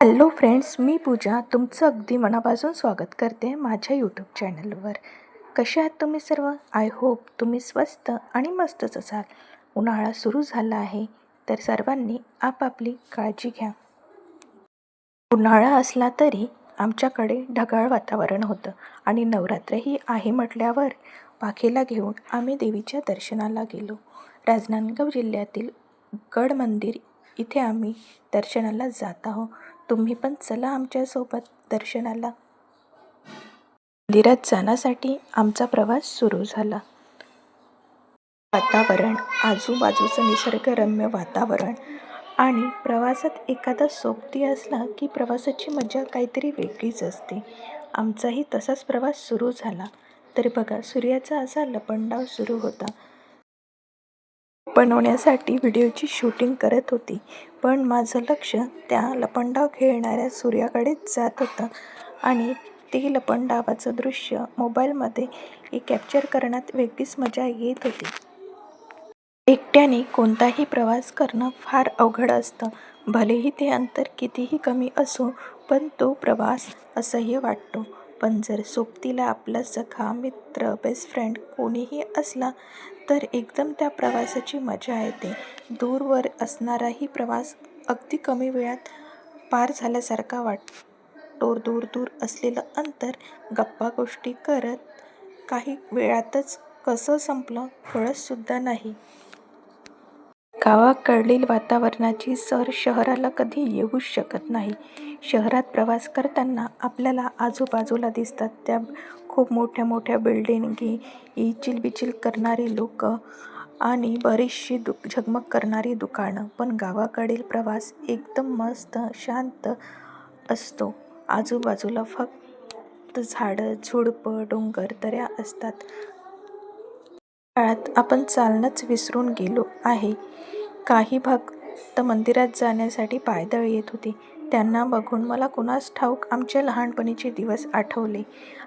Hello friends मी पूजा तुमचं अगदी मनापासून स्वागत करते माझ्या यूट्यूब चॅनलवर कसे आहात तुम्ही सर्व? आय होप तुम्ही स्वस्त आणि मस्तच असाल. उन्हाळा सुरू झाला आहे तर सर्वांनी आपापली काळजी घ्या. उन्हाळा असला तरी आमच्याकडे ढगाळ वातावरण होतं आणि नवरात्रही आहे म्हटल्यावर पाखेला घेऊन आम्ही देवीच्या दर्शनाला गेलो. राजनांदगाव जिल्ह्यातील गड मंदिर इथे आम्ही दर्शनाला जात आहोत. तुम्ही पण चला आमच्यासोबत दर्शनाला. मंदिरात जाण्यासाठी आमचा प्रवास सुरू झाला. वातावरण आजूबाजूचं निसर्गरम्य वातावरण आणि प्रवासात एखादा सोबती असला की प्रवासाची मजा काहीतरी वेगळीच असते. आमचाही तसाच प्रवास सुरू झाला. तर बघा सूर्याचा असा लपंडाव सुरू होता. बनवण्यासाठी व्हिडिओची शूटिंग करत होती. पण माझं लक्ष त्या लपंडाव खेळणाऱ्या सूर्याकडेच जात होतं आणि ते लपंडावाचं दृश्य मोबाईलमध्ये कॅप्चर करण्यात वेगळीच मजा येत होती. एकट्याने कोणताही प्रवास करणं फार अवघड असतं. भलेही ते अंतर कितीही कमी असो पण तो प्रवास असह्य वाटतो. पण जर सोबतीला आपला सखा मित्र बेस्ट फ्रेंड कोणीही असला तर एकदम त्या प्रवासाची मजा येते. दूरवर असणाराही प्रवास अगदी कमी वेळात पार झाल्यासारखा वाटतो. दूर दूर असलेलं अंतर गप्पा गोष्टी करत काही वेळातच कसं संपलं कळतसुद्धा नाही. गावाकडील वातावरणाची सर शहराला कधी येऊच शकत नाही. शहरात प्रवास करताना आपल्याला आजूबाजूला दिसतात त्या खूप मोठ्या मोठ्या बिल्डिंगी इचिलबिचिल करणारी लोक आणि बरीचशी दु झगमग करणारी दुकानं. पण गावाकडील प्रवास एकदम मस्त शांत असतो. आजूबाजूला फक्त झाडं झुडपं डोंगर दऱ्या असतात. काळात आपण चालणंच विसरून गेलो आहे. काही भक्त मंदिरात जाण्यासाठी पायदळ येत होते. त्यांना बघून मला कुणास ठाऊक आमच्या लहानपणीचे दिवस आठवले.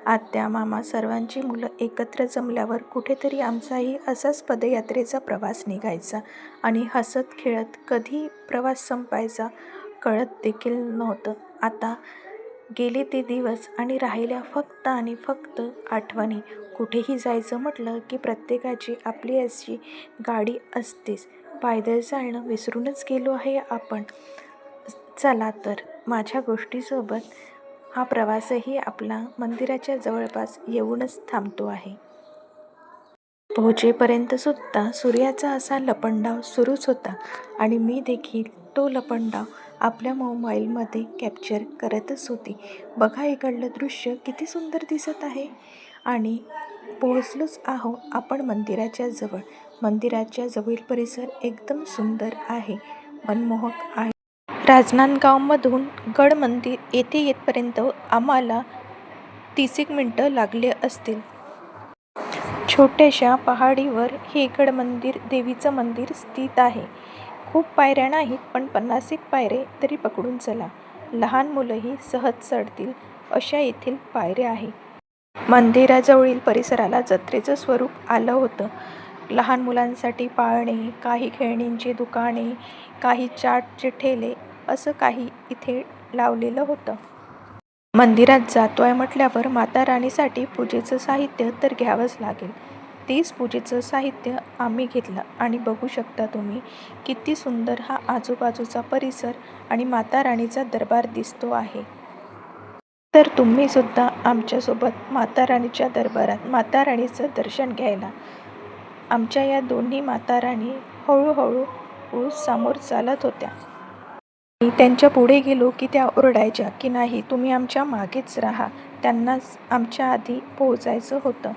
आत्या मामा सर्वांची मुलं एकत्र जमल्यावर कुठेतरी आमचाही असाच पदयात्रेचा प्रवास निघायचा आणि हसत खेळत कधी प्रवास संपायचा कळत देखील नव्हतं. आता गेले ते दिवस आणि राहिल्या फक्त आणि फक्त आठवणी. कुठेही जायचं म्हटलं की प्रत्येकाची आपली अशी गाडी असतेच. पायदळ चालणं विसरूनच गेलो आहे आपण. चला तर माझ्या गोष्टीसोबत हा प्रवासही आपला मंदिराच्या जवळपास येऊनच थांबतो आहे. पोहोचेपर्यंतसुद्धा सूर्याचा असा लपंडाव सुरूच होता आणि मी देखील तो लपंडाव आपल्या मोबाईलमध्ये कॅप्चर करतच होती. बघा इकडलं दृश्य किती सुंदर दिसत आहे. आणि पोहोचलोच आहो आपण मंदिराच्या जवळ. मंदिराच्या जवळील परिसर एकदम सुंदर आहे. मनमोहक आहे. राजनांदगावमधून गड मंदिर येथे येतपर्यंत आम्हाला तीस एक मिनटं लागले असतील. छोट्याशा पहाडीवर हे गड मंदिर देवीचं मंदिर स्थित आहे. खूप पायऱ्या नाहीत पण पन्नास एक पायरे तरी पकडून चला. लहान मुलंही सहज चढतील अशा येथील पायऱ्या आहे मंदिराजवळील परिसराला जत्रेचं स्वरूप आलं होतं. लहान मुलांसाठी पाळणे काही खेळणींची दुकाने काही चाटचे ठेले असं काही इथे लावलेलं होतं. मंदिरात जातो आहे म्हटल्यावर माता राणीसाठी पूजेचं साहित्य तर घ्यावंच लागेल. तेच पूजेचं साहित्य आम्ही घेतलं आणि बघू शकता तुम्ही किती सुंदर हा आजूबाजूचा परिसर आणि माता राणीचा दरबार दिसतो आहे. तर तुम्हीसुद्धा आमच्यासोबत माता राणीच्या दरबारात माता राणीचं दर्शन घ्यायला. आमच्या या दोन्ही माता राणी हळूहळू समोर चालत होत्या. त्यांच्या पुढे गेलो की त्या ओरडायच्या की नाही तुम्ही आमच्या मागेच राहा. त्यांनाच आमच्या आधी पोहोचायचं होतं.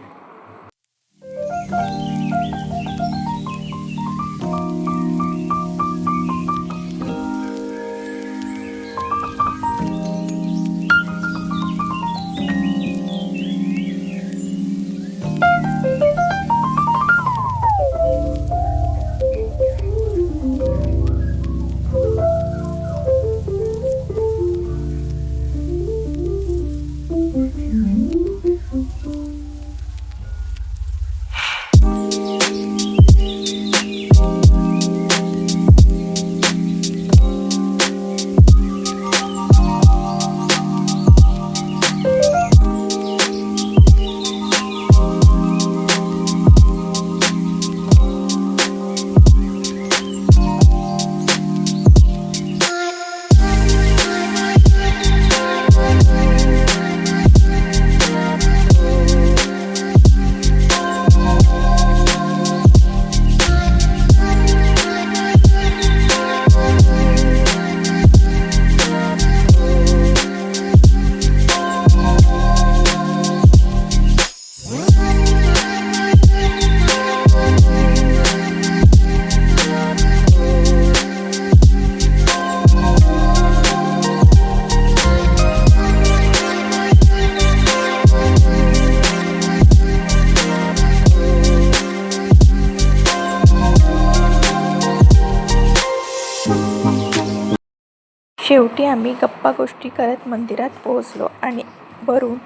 शेवटी आम्ही गप्पा गोष्टी करत मंदिरात पोहोचलो आणि वरून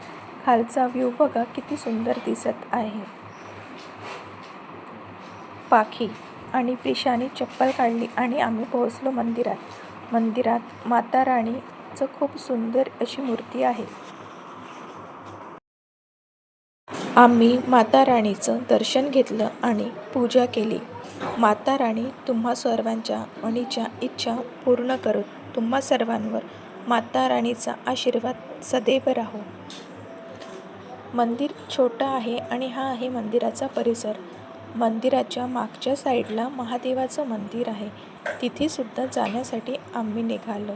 खालचा व्ह्यू बघा किती सुंदर दिसत आहे. पाखी आणि प्रिशाने चप्पल काढली आणि आम्ही पोहोचलो मंदिरात. मंदिरात माता राणीचं खूप सुंदर अशी मूर्ती आहे. आम्ही माता राणीचं दर्शन घेतलं आणि पूजा केली. माता राणी तुम्हा सर्वांच्या मनीच्या इच्छा पूर्ण करत तुम्हा सर्वांवर माता राणीचा आशीर्वाद सदैव राहो. मंदिर छोटं आहे आणि हा आहे मंदिराचा परिसर. मंदिराच्या मागच्या साईडला महादेवाचं मंदिर आहे. तिथेसुद्धा जाण्यासाठी आम्ही निघालो.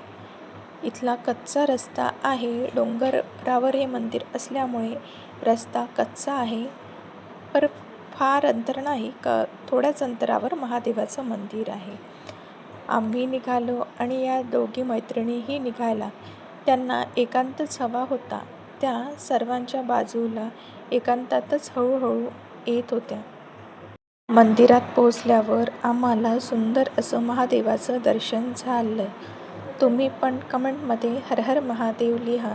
इथला कच्चा रस्ता आहे. डोंगरावर हे मंदिर असल्यामुळे रस्ता कच्चा आहे. पर फार अंतर नाही. क थोड्याच अंतरावर महादेवाचं मंदिर आहे. आम्ही निघालो आणि या दोघी मैत्रिणीही निघायला त्यांना एकांतच हवा होता. त्या सर्वांच्या बाजूला एकांतातच हळूहळू येत होत्या. मंदिरात पोचल्यावर आम्हाला सुंदर असं महादेवाचं दर्शन झालं. तुम्ही पण कमेंटमध्ये हर हर महादेव लिहा.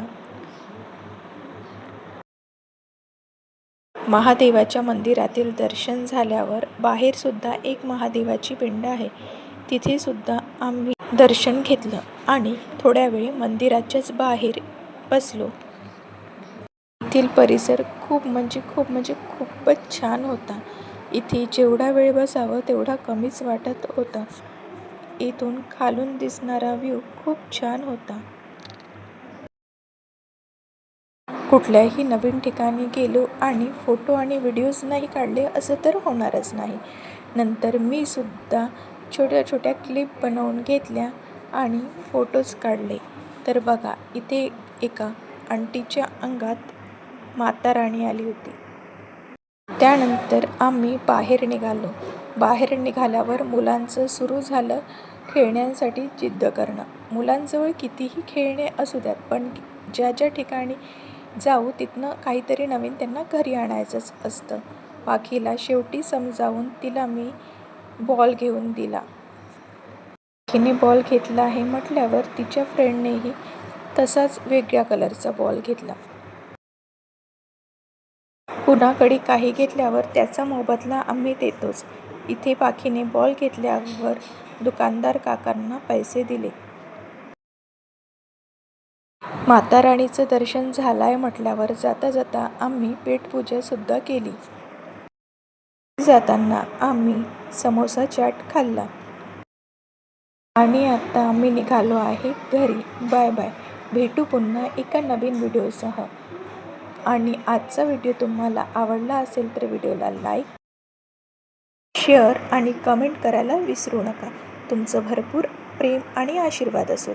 महादेवाच्या मंदिरातील दर्शन झाल्यावर बाहेरसुद्धा एक महादेवाची पिंड आहे. तिथे सुद्धा आम्ही दर्शन घेतलं आणि थोड्या वेळ मंदिराच्याच बाहेर बसलो. येथील परिसर खूप म्हणजे खूप म्हणजे खूपच छान होता. इथे जेवढा वेळ बसावं तेवढा कमीच वाटत होता. इथून खालून दिसणारा व्ह्यू खूप छान होता. कुठल्याही नवीन ठिकाणी गेलो आणि फोटो आणि व्हिडिओज नाही काढले असं तर होणारच नाही. नंतर मी सुद्धा छोट्या छोट्या क्लिप बनवून घेतल्या आणि फोटोज काढले. तर बघा इथे एका आंटीच्या अंगात माता राणी आली होती. त्यानंतर आम्ही बाहेर निघालो. बाहेर निघाल्यावर मुलांचं सुरू झालं खेळण्यांसाठी जिद्द करणं. मुलांजवळ कितीही खेळणे असू द्यात पण ज्या ज्या ठिकाणी जाऊ तिथनं काहीतरी नवीन त्यांना घरी आणायचंच असतं. पाखीला शेवटी समजावून तिला मी बॉल घेऊन दिला. पाखीने बॉल घेतला आहे म्हटल्यावर तिच्या फ्रेंडनेही तसाच वेगळ्या कलरचा बॉल घेतला. कुणाकडे काही घेतल्यावर त्याचा मोबदला आम्ही देतोच. इथे पाखीने बॉल घेतल्यावर दुकानदार काकांना पैसे दिले. माता राणीचं दर्शन झालंय म्हटल्यावर जाता जाता आम्ही पेटपूजासुद्धा केली. जाताना आम्ही समोसा चाट खाल्ला. आणि आता आम्ही निघालो आहे घरी. Bye bye. भेटू पुन्हा एका नवीन व्हिडिओसह. आणि आजचा व्हिडिओ तुम्हाला आवडला असेल तर व्हिडिओला लाईक शेअर आणि कमेंट करायला विसरू नका. तुमचं भरपूर प्रेम आणि आशीर्वाद असो.